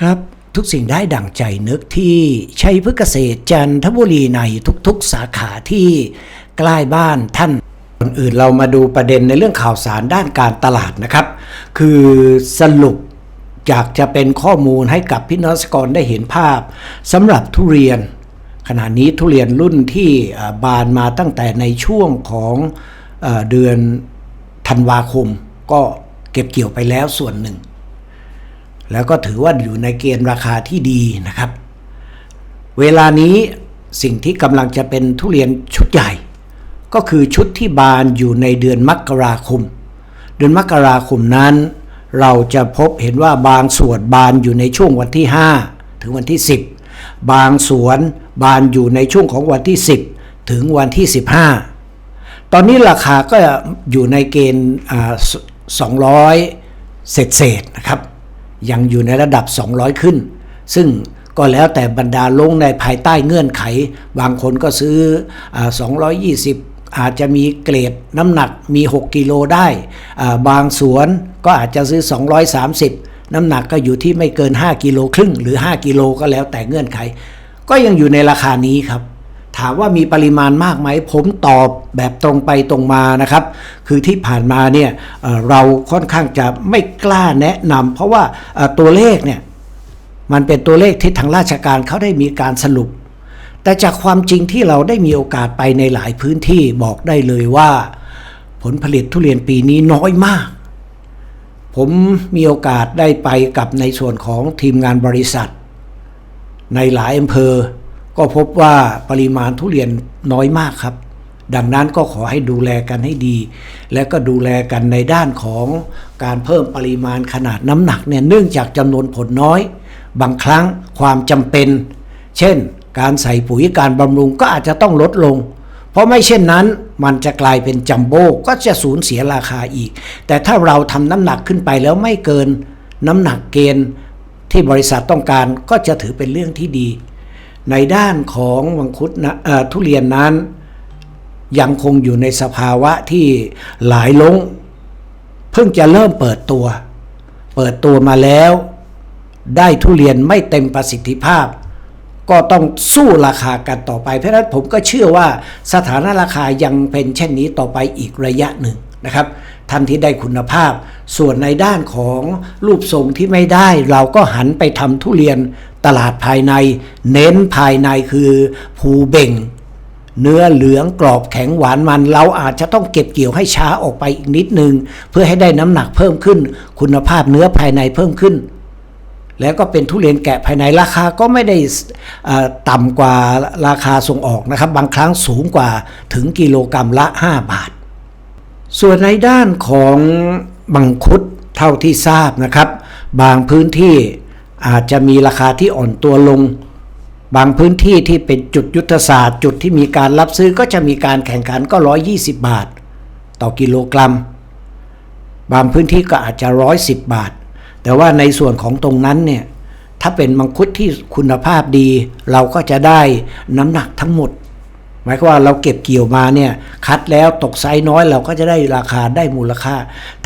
ครับทุกสิ่งได้ดั่งใจนึกที่ชัยพฤกษเกษตรจันทบุรีในทุกๆสาขาที่ใกล้บ้านท่านก่อนอื่นเรามาดูประเด็นในเรื่องข่าวสารด้านการตลาดนะครับ คือสรุปอยากจะเป็นข้อมูลให้กับพี่น้องเกษตรกรได้เห็นภาพสำหรับทุเรียน ขณะนี้ทุเรียนรุ่นที่บานมาตั้งแต่ในช่วงของเดือนธันวาคม ก็เก็บเกี่ยวไปแล้วส่วนหนึ่ง แล้วก็ถือว่าอยู่ในเกณฑ์ราคาที่ดีนะครับ เวลานี้สิ่งที่กำลังจะเป็นทุเรียนชุดใหญ่ ก็คือชุดที่บานอยู่ในเดือนมกราคม เดือนมกราคมนั้น เราจะพบเห็นว่าบางส่วนบานอยู่ในช่วงวันที่ 5 ถึงวันที่ 10 บางสวนบานอยู่ในช่วงของวันที่ 10 ถึงวันที่ 15 ตอนนี้ราคาก็อยู่ในเกณฑ์อ่า200 เศษเศษนะครับ ยังอยู่ในระดับ 200 ขึ้น ซึ่งก็แล้วแต่บรรดาลงในภายใต้เงื่อนไข บางคนก็ซื้ออ220 อาจจะมีเกรดน้ำหนักมี 6 กิโลได้ บางสวนก็อาจจะซื้อ 230 น้ำหนักก็อยู่ที่ไม่เกิน 5 กิโลครึ่งหรือ 5 กิโลก็แล้วแต่เงื่อนไข ก็ยังอยู่ในราคานี้ครับ ถามว่ามีปริมาณมากไหม ผมตอบแบบตรงไปตรงมานะครับ คือที่ผ่านมาเนี่ยเราค่อนข้างจะไม่กล้าแนะนำเพราะว่าตัวเลขเนี่ยมันเป็นตัวเลขที่ทางราชการเขาได้มีการสรุป แต่จากความจริงที่เราได้มีโอกาสไปในหลายพื้นที่บอกได้เลยว่า ผลผลิตทุเรียนปีนี้น้อยมาก ผมมีโอกาสได้ไปกับในส่วนของทีมงานบริษัท ในหลายอำเภอ ก็พบว่าปริมาณทุเรียนน้อยมากครับ ดังนั้นก็ขอให้ดูแลกันให้ดี และก็ดูแลกันในด้านของการเพิ่มปริมาณขนาดน้ำหนักเนี่ยเนื่องจากจำนวนผลน้อย บางครั้งความจำเป็น เช่น การใส่ปุ๋ยการบำรุงก็อาจจะต้องลดลง เพราะไม่เช่นนั้นมันจะกลายเป็นจัมโบ้ก็จะสูญเสียราคาอีก แต่ถ้าเราทำน้ำหนักขึ้นไปแล้วไม่เกินน้ำหนักเกณฑ์ที่บริษัทต้องการก็จะถือเป็นเรื่องที่ดี ในด้านของมังคุดนะทุเรียนนั้น ยังคงอยู่ในสภาวะที่หลายลง เพิ่งจะเริ่มเปิดตัว เปิดตัวมาแล้ว ได้ทุเรียนไม่เต็มประสิทธิภาพ ก็ต้องสู้ราคากันต่อไป เพราะฉะนั้นผมก็เชื่อว่าสถานะราคายังเป็นเช่นนี้ต่อไปอีกระยะหนึ่งนะครับท่านที่ได้คุณภาพ ส่วนในด้านของรูปทรงที่ไม่ได้ เราก็หันไปทำทุเรียน ตลาดภายใน เน้นภายในคือภูเบ่ง เนื้อเหลืองกรอบแข็งหวานมัน เราอาจจะต้องเก็บเกี่ยวให้ช้าออกไปอีกนิดนึง เพื่อให้ได้น้ำหนักเพิ่มขึ้น คุณภาพเนื้อภายในเพิ่มขึ้น แล้วก็เป็นทุเรียนแกะภายในราคาก็ไม่ได้ต่ำกว่าราคาส่งออกนะครับ บางครั้งสูงกว่าถึงกิโลกรรัมละ 5 บาท ส่วนในด้านของบังคุดเท่าที่ทราบนะครับ บางพื้นที่ อาจจะมีราคาที่อ่อนตัวลง บางพื้นที่ที่เป็นจุดยุทธศาสตร์ จุดที่มีการรับซื้อก็จะมีการแข่งขันก็ 120 บาท ต่อกิโลกรัม บางพื้นที่ก็อาจจะ 110 บาท แต่ว่าในส่วนของตรงนั้นเนี่ยถ้าเป็นมังคุดที่คุณภาพดี เราก็จะได้น้ำหนักทั้งหมด หมายความว่าเราเก็บเกี่ยวมาเนี่ยคัดแล้วตกไซน้อยเราก็จะได้ราคาได้มูลค่า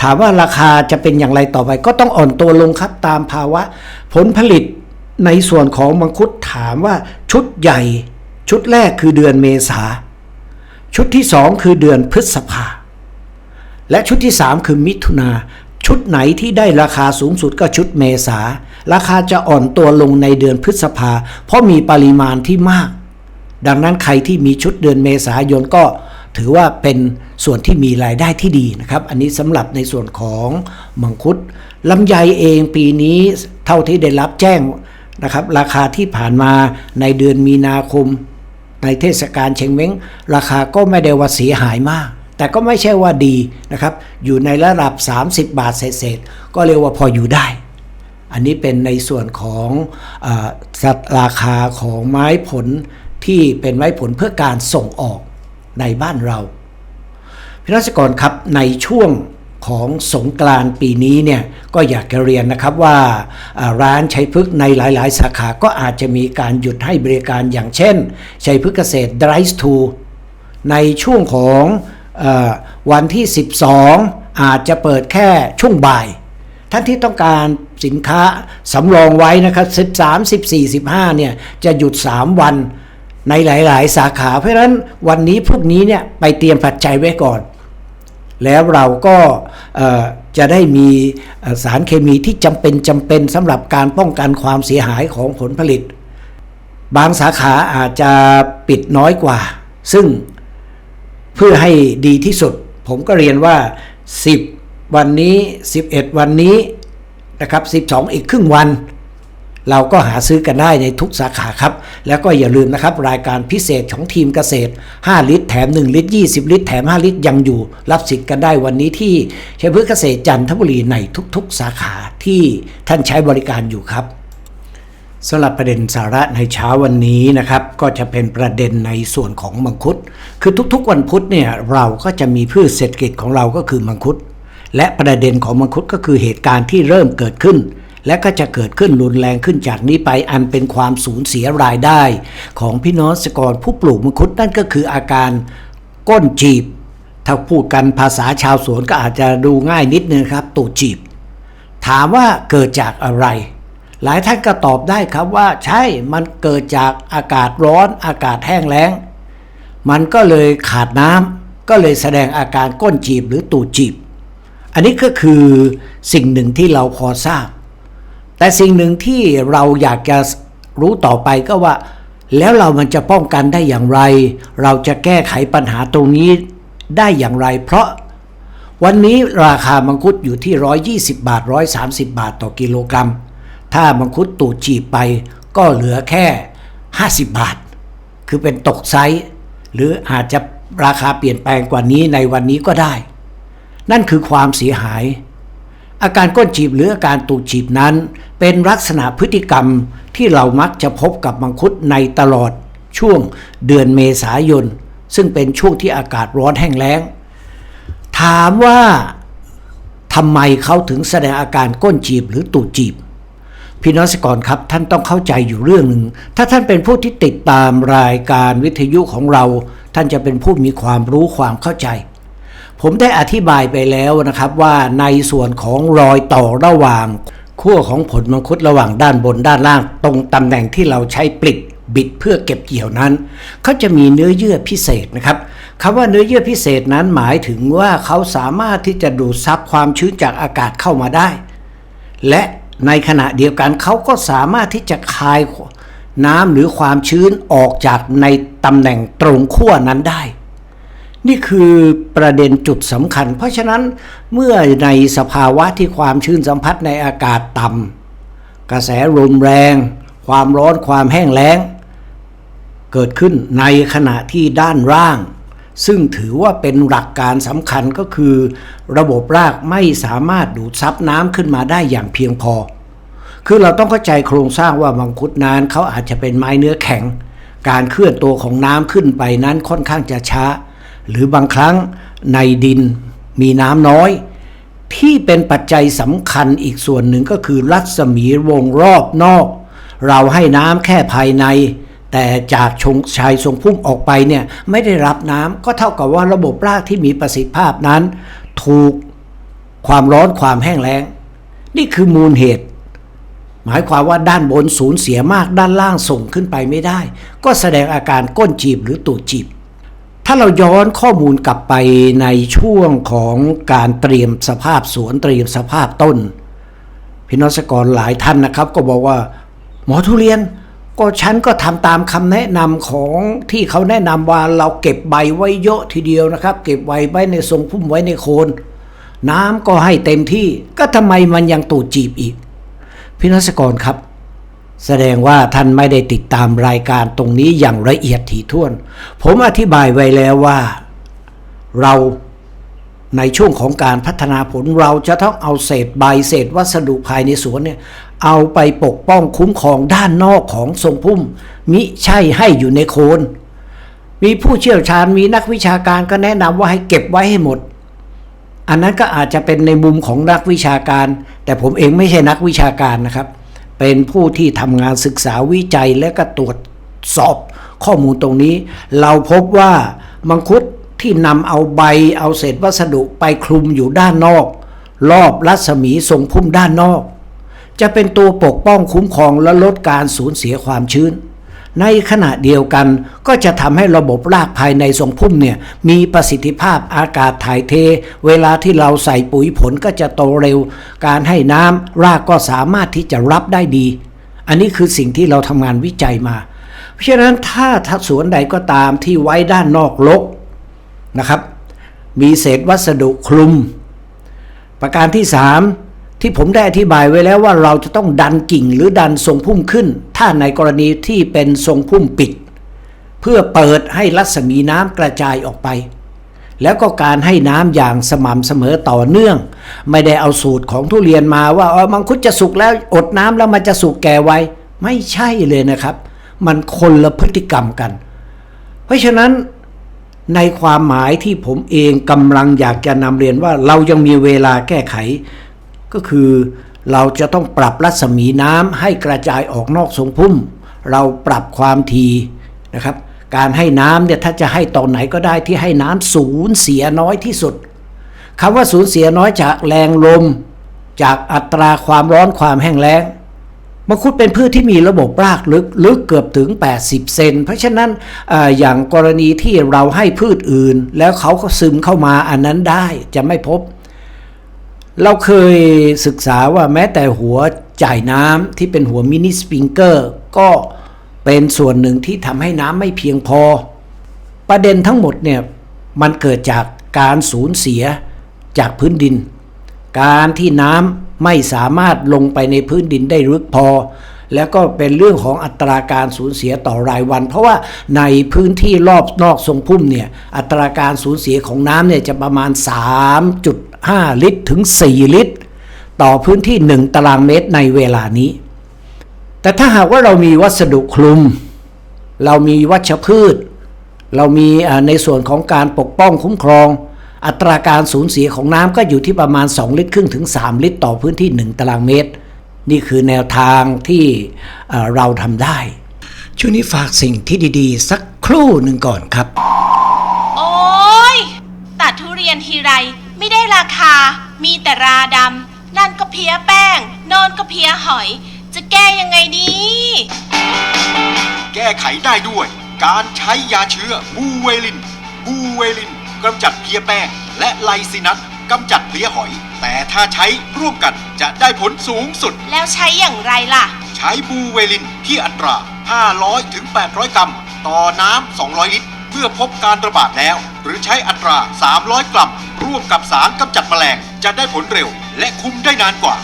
ถามว่าราคาจะเป็นอย่างไรต่อไป ก็ต้องอ่อนตัวลงครับตามภาวะ ผลผลิตในส่วนของมังคุดถามว่าชุดใหญ่ ชุดแรกคือเดือนเมษา ชุดที่สองคือเดือนพฤษภา และชุดที่3คือมิถุนาชุดไหนที่ได้ราคาสูงสุดก็ชุดเมษา ราคาจะอ่อนตัวลงในเดือนพฤษภา เพราะมีปริมาณที่มาก ดังนั้นใครที่มีชุดเดือนเมษายนก็ถือว่าเป็นส่วนที่มีรายได้ที่ดีนะครับ อันนี้สำหรับในส่วนของมังคุดลำไยเองปีนี้เท่าที่ได้รับแจ้งนะครับ ราคาที่ผ่านมาในเดือนมีนาคม ในเทศกาลเชงเม้ง ราคาก็ไม่ได้ว่าเสียหายมาก แต่ก็ไม่ใช่ว่าดีนะครับ อยู่ในระดับ 30 บาทเศษๆก็เรียกว่าพออยู่ได้ อันนี้เป็นในส่วนของอราคาของไม้ผล ที่เป็นไม้ผลเพื่อการส่งออกในบ้านเราพิรัชกรครับในช่วงของสงกรานต์ปีนี้เนี่ยก็อยากจะเรียนนะครับว่าร้านชัยพฤกษ์ในหลาย ๆ สาขาก็อาจจะมีการหยุดให้บริการอย่างเช่นชัยพฤกษ์เกษตร Drive to ในช่วงของอวันที่ 12 อาจจะเปิดแค่ช่วงบ่าย ท่านที่ต้องการสินค้าสำรองไว้นะครับ 13 14 15 เนี่ยจะหยุด 3 วัน ในหลาย ๆ สาขา เพราะฉะนั้นวันนี้พรุ่งนี้เนี่ยไปเตรียมปัจจัยไว้ก่อน แล้วเราก็จะได้มีสารเคมีที่จำเป็นจำเป็นสำหรับการป้องกันความเสียหายของผลผลิต บางสาขาอาจจะปิดน้อยกว่า ซึ่งเพื่อให้ดีที่สุด ผมก็เรียนว่า 10 วันนี้ 11 วันนี้นะครับ 12 อีกครึ่งวัน เราก็หาซื้อกันได้ในทุกสาขาครับ แล้วก็อย่าลืมนะครับ รายการพิเศษของทีมเกษตร 5 ลิตรแถม 1 ลิตร 20 ลิตร แถม 5 ลิตรยังอยู่ รับสิทธิ์กันได้วันนี้ที่เชัยพฤกษ์เกษตรจันทบุรีในทุกๆ สาขาที่ท่านใช้บริการอยู่ครับสำหรับประเด็นสาระในเช้าวันนี้นะครับ ก็จะเป็นประเด็นในส่วนของมังคุด คือทุกๆวันพุธเนี่ยเราก็จะมีพืชเศรษฐกิจของเราก็คือมังคุด และประเด็นของมังคุดก็คือเหตุการณ์ที่เริ่มเกิดขึ้น และก็จะเกิดขึ้นรุนแรงขึ้นจากนี้ไปอันเป็นความสูญเสียรายได้ ของพี่น้องเกษตรกรผู้ปลูกมังคุดนั่นก็คืออาการก้นจีบ ถ้าพูดกันภาษาชาวสวนก็อาจจะดูง่ายนิดนึงครับตูดจีบ ถามว่าเกิดจากอะไร หลายท่านก็ตอบได้ครับว่าใช่มันเกิดจากอากาศร้อนอากาศแห้งแล้ง มันก็เลยขาดน้ำก็เลยแสดงอาการก้นจีบหรือตูดจีบ อันนี้ก็คือสิ่งหนึ่งที่เราพอทราบ แต่สิ่งหนึ่งที่เราอยากจะรู้ต่อไปก็ว่า แล้วเรามันจะป้องกันได้อย่างไร เราจะแก้ไขปัญหาตรงนี้ได้อย่างไร เพราะวันนี้ราคามังคุดอยู่ที่ 120 บาท 130 บาทต่อกิโลกรัม ถ้ามังคุดตูดจีบไปก็เหลือแค่ 50 บาท คือเป็นตกไซส์หรืออาจจะราคาเปลี่ยนแปลงกว่านี้ในวันนี้ก็ได้ นั่นคือความเสียหาย อาการก้นจีบหรืออาการตูดจีบนั้น เป็นลักษณะพฤติกรรมที่เรามักจะพบกับมังคุดในตลอดช่วงเดือนเมษายน ซึ่งเป็นช่วงที่อากาศร้อนแห้งแล้ง ถามว่าทำไมเขาถึงแสดงอาการก้นจีบหรือตูดจีบพี่น้องเกษตรกรครับท่านต้องเข้าใจอยู่เรื่องหนึ่ง ถ้าท่านเป็นผู้ที่ติดตามรายการวิทยุของเรา ท่านจะเป็นผู้มีความรู้ความเข้าใจ ผมได้อธิบายไปแล้วนะครับว่าในส่วนของรอยต่อระหว่างขั้วของผลมังคุดระหว่างด้านบนด้านล่าง ตรงตำแหน่งที่เราใช้ปลิดบิดเพื่อเก็บเกี่ยวนั้นเขาจะมีเนื้อเยื่อพิเศษนะครับคำว่าเนื้อเยื่อพิเศษนั้นหมายถึงว่าเขาสามารถที่จะดูดซับความชื้นจากอากาศเข้ามาได้ และในขณะเดียวกันเขาก็สามารถที่จะคายน้ำหรือความชื้นออกจากในตำแหน่งตรงขั้วนั้นได้ นี่คือประเด็นจุดสำคัญ เพราะฉะนั้นเมื่อในสภาวะที่ความชื้นสัมผัสในอากาศต่ำกระแสลมแรง ความร้อนความแห้งแล้ง เกิดขึ้นในขณะที่ด้านล่าง ซึ่งถือว่าเป็นหลักการสำคัญก็คือ ระบบรากไม่สามารถดูดซับน้ำขึ้นมาได้อย่างเพียงพอ คือเราต้องเข้าใจโครงสร้างว่ามังคุดนั้นเขาอาจจะเป็นไม้เนื้อแข็ง การเคลื่อนตัวของน้ำขึ้นไปนั้นค่อนข้างจะช้า หรือบางครั้งในดินมีน้ำน้อย ที่เป็นปัจจัยสำคัญอีกส่วนหนึ่งก็คือรัศมีวงรอบนอก เราให้น้ำแค่ภายใน แต่จากชงชายทรงพุ่มออกไปเนี่ยไม่ได้รับน้ำก็เท่ากับว่าระบบรากที่มีประสิทธิภาพนั้น ถูกความร้อนความแห้งแล้ง นี่คือมูลเหตุหมายความว่าด้านบนสูญเสียมากด้านล่างส่งขึ้นไปไม่ได้ ก็แสดงอาการก้นจีบหรือตูดจีบ ถ้าเราย้อนข้อมูลกลับไปในช่วงของการเตรียมสภาพสวนเตรียมสภาพต้นพี่น้องเกรหลายท่านนะครับ ก็บอกว่า หมอทุเรียนก็ฉันก็ทำตามคำแนะนำของที่เขาแนะนำว่าเราเก็บใบไว้เยอะทีเดียวนะครับ เก็บใบไว้ในทรงพุ่มไว้ในโคน น้ำก็ให้เต็มที่ก็ทำไมมันยังตูดจีบอีกพี่น้องเกษตรกรครับ แสดงว่าท่านไม่ได้ติดตามรายการตรงนี้อย่างละเอียดถี่ถ้วน ผมอธิบายไว้แล้วว่า เราในช่วงของการพัฒนาผลเราจะต้องเอาเศษใบเศษวัสดุภายในสวนเนี่ยเอาไปปกป้องคุ้มครองด้านนอกของทรงพุ่ม มิใช่ให้อยู่ในโคน มีผู้เชี่ยวชาญมีนักวิชาการก็แนะนำว่าให้เก็บไว้ให้หมด อันนั้นก็อาจจะเป็นในมุมของนักวิชาการ แต่ผมเองไม่ใช่นักวิชาการนะครับ เป็นผู้ที่ทำงานศึกษาวิจัยและก็ตรวจสอบข้อมูลตรงนี้ เราพบว่ามังคุดที่นำเอาใบเอาเศษวัสดุไปคลุมอยู่ด้านนอก รอบรัศมีทรงพุ่มด้านนอก จะเป็นตัวปกป้องคุ้มครองและลดการสูญเสียความชื้น ในขณะเดียวกันก็จะทำให้ระบบรากภายในทรงพุ่มเนี่ยมีประสิทธิภาพอากาศถ่ายเท เวลาที่เราใส่ปุ๋ยผลก็จะโตเร็ว การให้น้ำรากก็สามารถที่จะรับได้ดี อันนี้คือสิ่งที่เราทำงานวิจัยมา เพราะฉะนั้นถ้าถ้าสวนใดก็ตามที่ไว้ด้านนอกรกนะครับ มีเศษวัสดุคลุม ประการที่ 3 ที่ผมได้อธิบายไว้แล้วว่าเราจะต้องดันกิ่งหรือดันทรงพุ่มขึ้น ถ้าในกรณีที่เป็นทรงพุ่มปิด เพื่อเปิดให้รัศมีน้ำกระจายออกไป แล้วก็การให้น้ำอย่างสม่ำเสมอต่อเนื่อง ไม่ได้เอาสูตรของทุเรียนมาว่าเออมังคุดจะสุกแล้วอดน้ำแล้วมันจะสุกแก่ไวไม่ใช่เลยนะครับ มันคนละพฤติกรรมกัน เพราะฉะนั้นในความหมายที่ผมเองกำลังอยากจะนำเรียนว่าเรายังมีเวลาแก้ไข ก็คือเราจะต้องปรับรัศมีน้ำให้กระจายออกนอกทรงพุ่ม เราปรับความทีนะครับ การให้น้ำเนี่ยถ้าจะให้ตอนไหนก็ได้ที่ให้น้ำสูญเสียน้อยที่สุดคำว่าสูญเสียน้อยจากแรงลม จากอัตราความร้อนความแห้งแล้งมังคุดเป็นพืชที่มีระบบรากลึกลึกเกือบถึง 80 เซน เพราะฉะนั้นออย่างกรณีที่เราให้พืชอื่น แล้วเขาก็ซึมเข้ามาอันนั้นได้จะไม่พบ เราเคยศึกษาว่าแม้แต่หัวจ่ายน้ำที่เป็นหัวมินิสปริงเกอร์ก็เป็นส่วนหนึ่งที่ทำให้น้ำไม่เพียงพอ ประเด็นทั้งหมดเนี่ยมันเกิดจากการสูญเสียจากพื้นดิน การที่น้ำไม่สามารถลงไปในพื้นดินได้ลึกพอ แล้วก็เป็นเรื่องของอัตราการสูญเสียต่อรายวัน เพราะว่าในพื้นที่รอบนอกทรงพุ่มเนี่ยอัตราการสูญเสียของน้ำเนี่ยจะประมาณ 5 ลิตรถึง 4 ลิตร ต่อพื้นที่ 1 ตารางเมตรในเวลานี้ แต่ถ้าหากว่าเรามีวัสดุคลุม เรามีวัชพืช เรามีในส่วนของการปกป้องคุ้มครอง อัตราการสูญเสียของน้ำก็อยู่ที่ประมาณ 2 ลิตรครึ่งถึง 3 ลิตร ต่อพื้นที่ 1 ตารางเมตร นี่คือแนวทางที่เราทำได้ ช่วงนี้ฝากสิ่งที่ดี ๆ สักครู่หนึ่งก่อนครับ โอ้ยตัดทุเรียนทีไรไม่ได้ราคา มีแต่ ราดำนั่นก็เพี้ยแป้ง โนอนก็เพี้ยหอย จะแก้ยังไงดี แก้ไขได้ด้วย การใช้ยาเชื้อบูเวลิน บูเวลินกำจัดเพลี้ยแป้ง และไลซินัสกำจัดเพลี้ยหอย แต่ถ้าใช้ร่วมกันจะได้ผลสูงสุด แล้วใช้อย่างไรล่ะ ใช้บูเวลินที่อัตรา 500ถึง800 กรัม ต่อน้ำ 200 ลิตร เมื่อพบการระบาดแล้วห รือใช้อัตรา 300 กรัม ร่วมกับสารกำจัดแมลง จะได้ผลเร็ว และคุมได้นานกว่า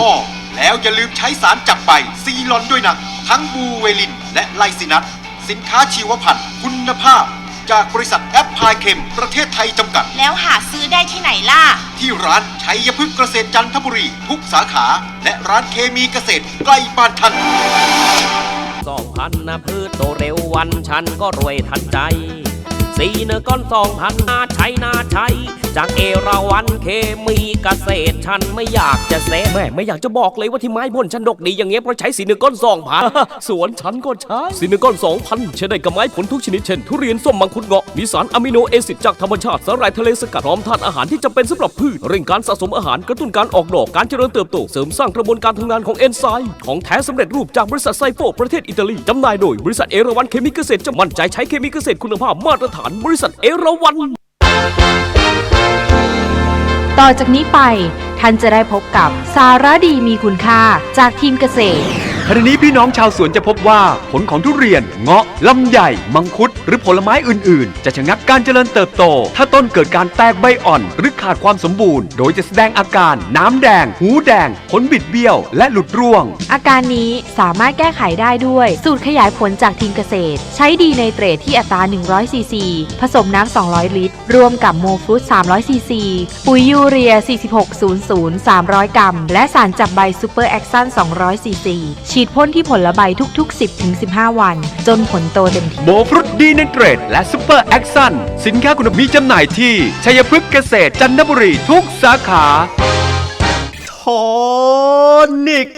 อ้อแล้วอย่าลืมใช้สารจับใบซีลอนด้วยนะ ทั้งบูเวลิน และไลซินัส สินค้าชีวพันธุ์คุณภาพ จากบริษัทแอปพลายเคมประเทศไทยจำกัด แล้วหาซื้อได้ที่ไหนล่ะ ที่ร้านชัยพฤกษ์เกษตรจันทบุรี ทุกสาขา และร้านเคมีเกษตรใกล้บ้านท่านสองพันนะพืชโตเร็ววันฉันก็รวยทันใจ สี่เนก้อนสองพันนาใช้นาใช้จากเอราวันเคมีเกษตรฉันไม่อยากจะเซแม่ไม่อยากจะบอกเลยว่าที่ไม้บนฉันดกดีอย่างเงี้ยเพราะใช้สีเนก้อนสองพันสวนฉันก็ใช้สีเนก้อนสองพันใช้ได้กับไม้ผลทุกชนิดเช่นทุเรียนส้มมังคุดเงาะมีสารอะมิโนแอซิดจากธรรมชาติสารายทะเลสกัดพร้อมธาตุอาหารที่จำเป็นสำหรับพืชเร่งการสะสมอาหารกระตุ้นการออกดอกการเจริญเติบโตเสริมสร้างกระบวนการทำงานของเอนไซม์ของแท้สำเร็จรูปจากบริษัทไซโฟประเทศอิตาลีจำหน่ายโดยบริษัทเอราวันเคมีเกษตรจะมั่นใจใช้เคมีเกษตรคุณภาพมาตรฐานบริษัทเอราวัน ต่อจากนี้ไป ท่านจะได้พบกับสาระดีมีคุณค่าจากทีมเกษตร ขณะนี้พี่น้องชาวสวนจะพบว่าผลของทุเรียน เงาะ ลำไยมังคุด หรือผลไม้อื่นๆ จะชะงักการเจริญเติบโต ถ้าต้นเกิดการแตกใบอ่อน หรือขาดความสมบูรณ์ โดยจะแสดงอาการ น้ำแดง หูแดง ผลบิดเบี้ยว และหลุดร่วง อาการนี้สามารถแก้ไขได้ด้วย สูตรขยายผลจากทีมเกษตร ใช้ดีในเตรดที่อัตรา 100ซีซีผสมน้ำ 200 ลิตร รวมกับโมฟรุต300ซีซีปุ๋ยยูเรีย 4600 300 กรัม และสารจับใบซูเปอร์แอคซัน200ซีซีฉีดพ่นที่ผลใบทุก ๆ 10-15 วัน จนผลโตเต็มที่โมฟรุตดีในเตรดและซูเปอร์แอคซันสินค้าคุณภาพมีจำหน่ายที่ ชัยพฤกษ์เกษตรจันทบุรีทุกสาขาโทนิก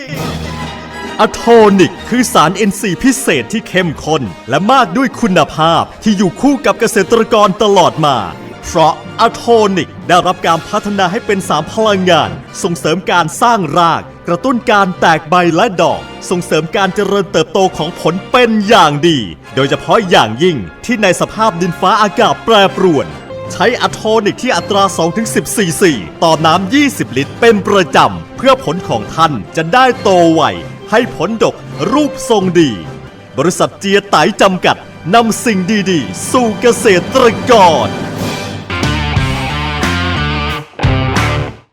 อะโทนิก คือสาร NC พิเศษที่เข้มข้น และมากด้วยคุณภาพที่อยู่คู่กับเกษตรกรตลอดมา เพราะอะโทนิกได้รับการพัฒนาให้เป็นสามพลังงาน ส่งเสริมการสร้างราก กระตุ้นการแตกใบและดอก ส่งเสริมการเจริญเติบโตของผลเป็นอย่างดี โดยเฉพาะอย่างยิ่งที่ในสภาพดินฟ้าอากาศแปรปรวน ใช้อะโทนิกที่อัตรา 2-10 ซีซีต่อน้ำ 20 ลิตร เป็นประจำ เพื่อผลของท่านจะได้โตไว ให้ผลดกรูปทรงดี บริษัทเจียไตจำกัดนำสิ่งดีๆ สู่เกษตรกร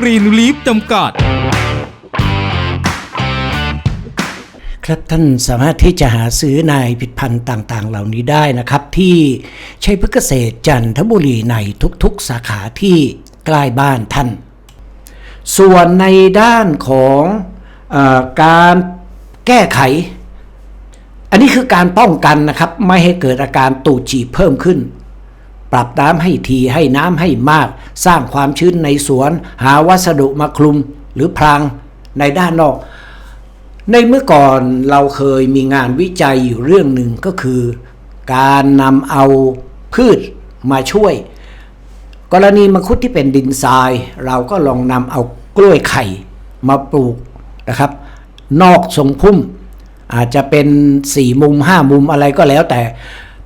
กรีนลีฟจำกัด ครับท่านสามารถที่จะหาซื้อนายผิดพันธ์ต่างๆ เหล่านี้ได้นะครับ ที่ชัยพฤกษเกษตรจันทบุรีในทุกๆ สาขาที่ใกล้บ้านท่าน ส่วนในด้านของอการแก้ไข อันนี้คือการป้องกันนะครับ ไม่ให้เกิดอาการตูดจีเพิ่มขึ้น ปรับน้ำให้ทีให้น้ำให้มาก สร้างความชื้นในสวน หาวัสดุมาคลุมหรือพรางในด้านนอก ในเมื่อก่อนเราเคยมีงานวิจัยอยู่เรื่องหนึ่งก็คือ การนำเอาพืชมาช่วย กรณีมังคุดที่เป็นดินทราย เราก็ลองนำเอากล้วยไข่มาปลูกนะครับ นอกทรงพุ่ม อาจจะเป็นสี่มุมห้ามุมอะไรก็แล้วแต่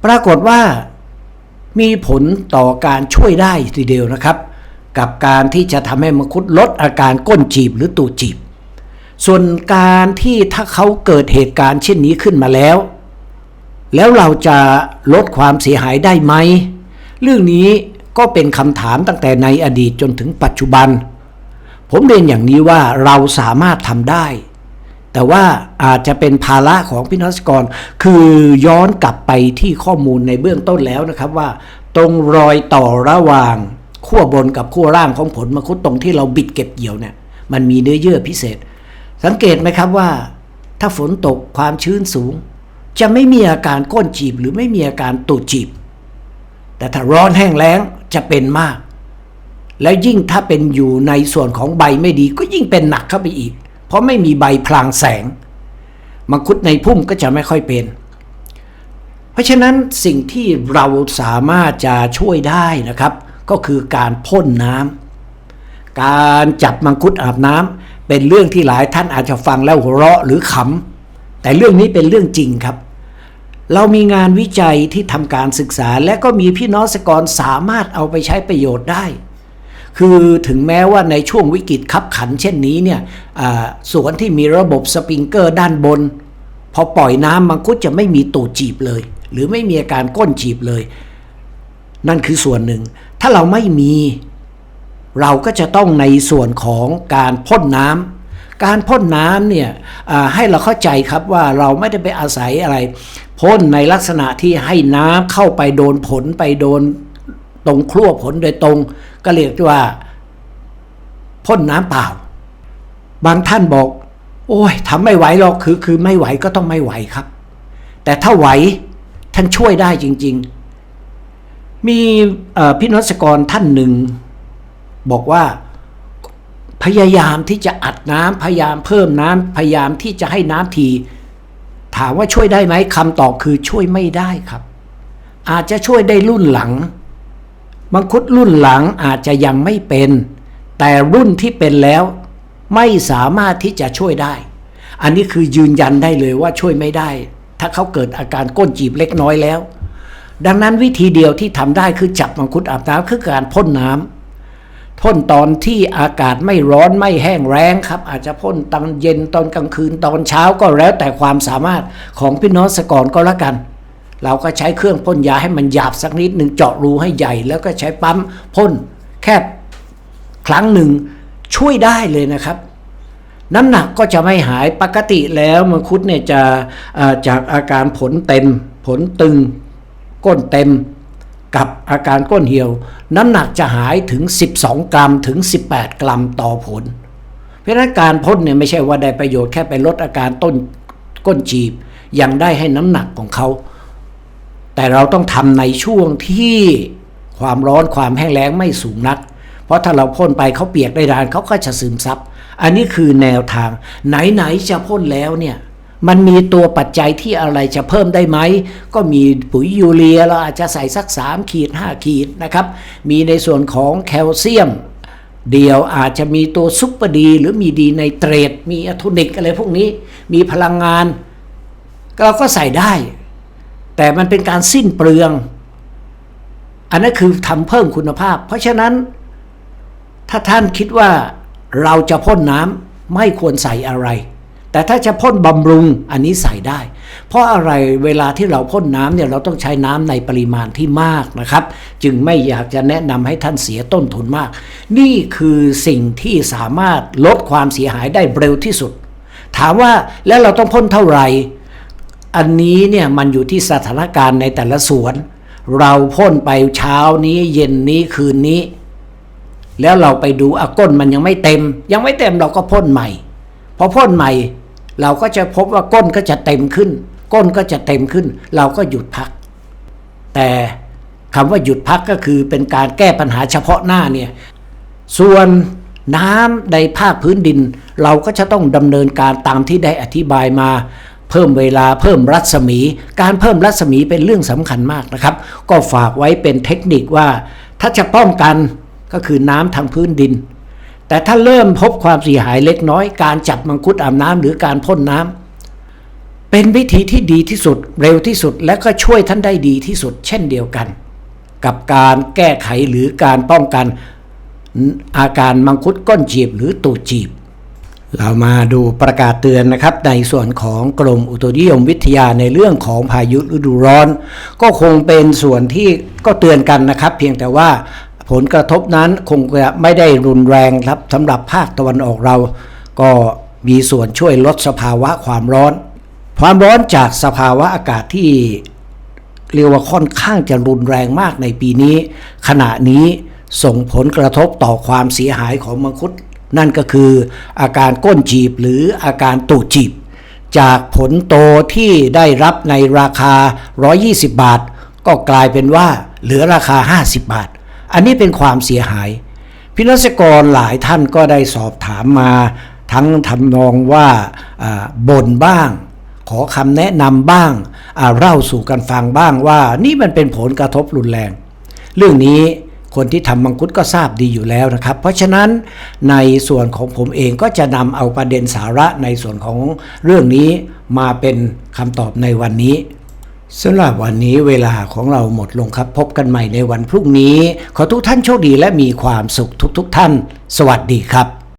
ปรากฏว่า มีผลต่อการช่วยได้ทีเดียวนะครับ กับการที่จะทำให้มังคุดลดอาการก้นจีบหรือตูดจีบ ส่วนการที่ถ้าเขาเกิดเหตุการณ์เช่นนี้ขึ้นมาแล้ว แล้วเราจะลดความเสียหายได้ไหม เรื่องนี้ก็เป็นคำถามตั้งแต่ในอดีตจนถึงปัจจุบัน ผมเรียนอย่างนี้ว่าเราสามารถทำได้ แต่ว่าอาจจะเป็นภาระของพี่น้องเกษตรกร คือย้อนกลับไปที่ข้อมูลในเบื้องต้นแล้วนะครับว่า ตรงรอยต่อระหว่างขั้วบนกับขั้วล่างของผลมังคุดตรงที่เราบิดเก็บเกี่ยวเนี่ยมันมีเนื้อเยื่อพิเศษ สังเกตไหมครับว่า ถ้าฝนตกความชื้นสูง จะไม่มีอาการก้นจีบหรือไม่มีอาการตูดจีบ แต่ถ้าร้อนแห้งแล้งจะเป็นมาก แล้วยิ่งถ้าเป็นอยู่ในส่วนของใบไม่ดีก็ยิ่งเป็นหนักเข้าไปอีก เพราะไม่มีใบพลางแสง มังคุดในพุ่มก็จะไม่ค่อยเป็น เพราะฉะนั้นสิ่งที่เราสามารถจะช่วยได้นะครับ ก็คือการพ่นน้ำการจับมังคุดอาบน้ำเป็นเรื่องที่หลายท่านอาจจะฟังแล้วหัวเราะหรือขำแต่เรื่องนี้เป็นเรื่องจริงครับเรามีงานวิจัยที่ทำการศึกษาและก็มีพี่น้องเกษตรกรสามารถเอาไปใช้ประโยชน์ได้ คือถึงแม้ว่าในช่วงวิกฤตขับขันเช่นนี้เนี่ยอ่าสวนที่มีระบบสปริงเกอร์ด้านบน พอปล่อยน้ำมังคุดจะไม่มีตูดจีบเลย หรือไม่มีอาการก้นจีบเลย นั่นคือส่วนหนึ่ง ถ้าเราไม่มี เราก็จะต้องในส่วนของการพ่นน้ำการพ่นน้ำเนี่ยให้เราเข้าใจครับว่าเราไม่ได้ไปอาศัยอะไรพ่นในลักษณะที่ให้น้ำเข้าไปโดนผลไปโดน ตรงครัวผลโดยตรงก็เรียกว่าพ่นน้ำเปล่า บางท่านบอก โอ้ยทำไม่ไหวหรอกคือคือไม่ไหวก็ต้องไม่ไหวครับ แต่ถ้าไหวท่านช่วยได้จริง ๆ มีพี่นศกรท่านหนึ่ง บอกว่าพยายามที่จะอัดน้ำพยายามเพิ่มน้ำพยายามที่จะให้น้ำทีถามว่าช่วยได้ไหมคำตอบคือช่วยไม่ได้ครับ อาจจะช่วยได้รุ่นหลัง มังคุดรุ่นหลังอาจจะยังไม่เป็น แต่รุ่นที่เป็นแล้วไม่สามารถที่จะช่วยได้ อันนี้คือยืนยันได้เลยว่าช่วยไม่ได้ ถ้าเขาเกิดอาการก้นจีบเล็กน้อยแล้ว ดังนั้นวิธีเดียวที่ทำได้คือจับมังคุดอาบน้ำคือการพ่นน้ำพ่นตอนที่อากาศไม่ร้อนไม่แห้งแรงครับ อาจจะพ่นตอนเย็นตอนกลางคืนตอนเช้าก็แล้วแต่ความสามารถของพี่น้องสกรก็แล้วกัน เราก็ใช้เครื่องพ่นยาให้มันหยาบสักนิดหนึ่งเจาะรูให้ใหญ่ แล้วก็ใช้ปั๊มพ่นแค่ครั้งหนึ่งช่วยได้เลยนะครับ น้ำหนักก็จะไม่หายปกติแล้วมังคุดเนี่ยจะจากอาการผลเต็ม ผลตึง ก้นเต็มกับอาการก้นเหี่ยว น้ำหนักจะหายถึง 12 กรัมถึง 18 กรัมต่อผล เพราะฉะนั้นการพ่นเนี่ยไม่ใช่ว่าได้ประโยชน์แค่ไปลดอาการต้นก้นจีบ ยังได้ให้น้ำหนักของเขา แต่เราต้องทำในช่วงที่ความร้อนความแห้งแล้งไม่สูงนัก เพราะถ้าเราพ่นไปเขาเปียกได้นานเขาก็จะซึมซับ อันนี้คือแนวทาง ไหนๆจะพ่นแล้วเนี่ยมันมีตัวปัจจัยที่อะไรจะเพิ่มได้ไหม ก็มีปุ๋ยยูเรียเราอาจจะใส่สัก 3 ขีด 5 ขีดนะครับ มีในส่วนของแคลเซียม เดียวอาจจะมีตัวซุปเปอร์ดี หรือมีดีไนเตรตมีอะโทนิกอะไรพวกนี้ มีพลังงาน เราก็ใส่ได้ แต่มันเป็นการสิ้นเปลือง อันนั้นคือทำเพิ่มคุณภาพ เพราะฉะนั้น ถ้าท่านคิดว่าเราจะพ่นน้ำไม่ควรใส่อะไร แต่ถ้าจะพ่นบำรุงอันนี้ใส่ได้ เพราะอะไรเวลาที่เราพ่นน้ำเนี่ยเราต้องใช้น้ำในปริมาณที่มากนะครับ จึงไม่อยากจะแนะนำให้ท่านเสียต้นทุนมาก นี่คือสิ่งที่สามารถลดความเสียหายได้เร็วที่สุด ถามว่าแล้วเราต้องพ่นเท่าไหร่ อันนี้เนี่ยมันอยู่ที่สถานการณ์ในแต่ละสวน เราพ่นไปเช้านี้เย็นนี้คืนนี้ แล้วเราไปดูอะก้นมันยังไม่เต็ม ยังไม่เต็มเราก็พ่นใหม่พอพ่นใหม่ เราก็จะพบว่าก้นก็จะเต็มขึ้น ก้นก็จะเต็มขึ้น เราก็หยุดพัก แต่คำว่าหยุดพักก็คือเป็นการแก้ปัญหาเฉพาะหน้าเนี่ยส่วนน้ำในภาคพื้นดิน เราก็จะต้องดำเนินการตามที่ได้อธิบายมา เพิ่มเวลาเพิ่มรัศมี การเพิ่มรัศมีเป็นเรื่องสำคัญมากนะครับ ก็ฝากไว้เป็นเทคนิคว่า ถ้าจะป้องกันก็คือน้ำทางพื้นดิน แต่ถ้าเริ่มพบความเสียหายเล็กน้อย การจับมังคุดอาบน้ำหรือการพ่นน้ำเป็นวิธีที่ดีที่สุดเร็วที่สุดและก็ช่วยท่านได้ดีที่สุด เช่นเดียวกัน กับการแก้ไขหรือการป้องกันอาการมังคุดก้นจีบหรือตูดจีบ เรามาดูประกาศเตือนนะครับ ในส่วนของกรมอุตุนิยมวิทยาในเรื่องของพายุฤดูร้อน ก็คงเป็นส่วนที่ก็เตือนกันนะครับ เพียงแต่ว่าผลกระทบนั้นคงจะไม่ได้รุนแรงครับสำหรับภาคตะวันออกเรา ก็มีส่วนช่วยลดสภาวะความร้อน ความร้อนจากสภาวะอากาศที่เรียกว่าค่อนข้างจะรุนแรงมากในปีนี้ ขณะนี้ส่งผลกระทบต่อความเสียหายของมังคุด นั่นก็คืออาการก้นจีบหรืออาการตูดจีบ จากผลโตที่ได้รับในราคา 120 บาท ก็กลายเป็นว่าเหลือราคา 50 บาท อันนี้เป็นความเสียหายพินักกรหลายท่านก็ได้สอบถามมาทั้งทำนองว่าบ่นบ้าง ขอคำแนะนำบ้างเล่าสู่กันฟังบ้างว่านี่มันเป็นผลกระทบรุนแรง เรื่องนี้ คนที่ทำมังคุดก็ทราบดีอยู่แล้วนะครับ เพราะฉะนั้นในส่วนของผมเองก็จะนำเอาประเด็นสาระในส่วนของเรื่องนี้มาเป็นคำตอบในวันนี้สำหรับวันนี้เวลาของเราหมดลงครับ พบกันใหม่ในวันพรุ่งนี้ ขอทุกท่านโชคดีและมีความสุขทุกๆทท่าน สวัสดีครับ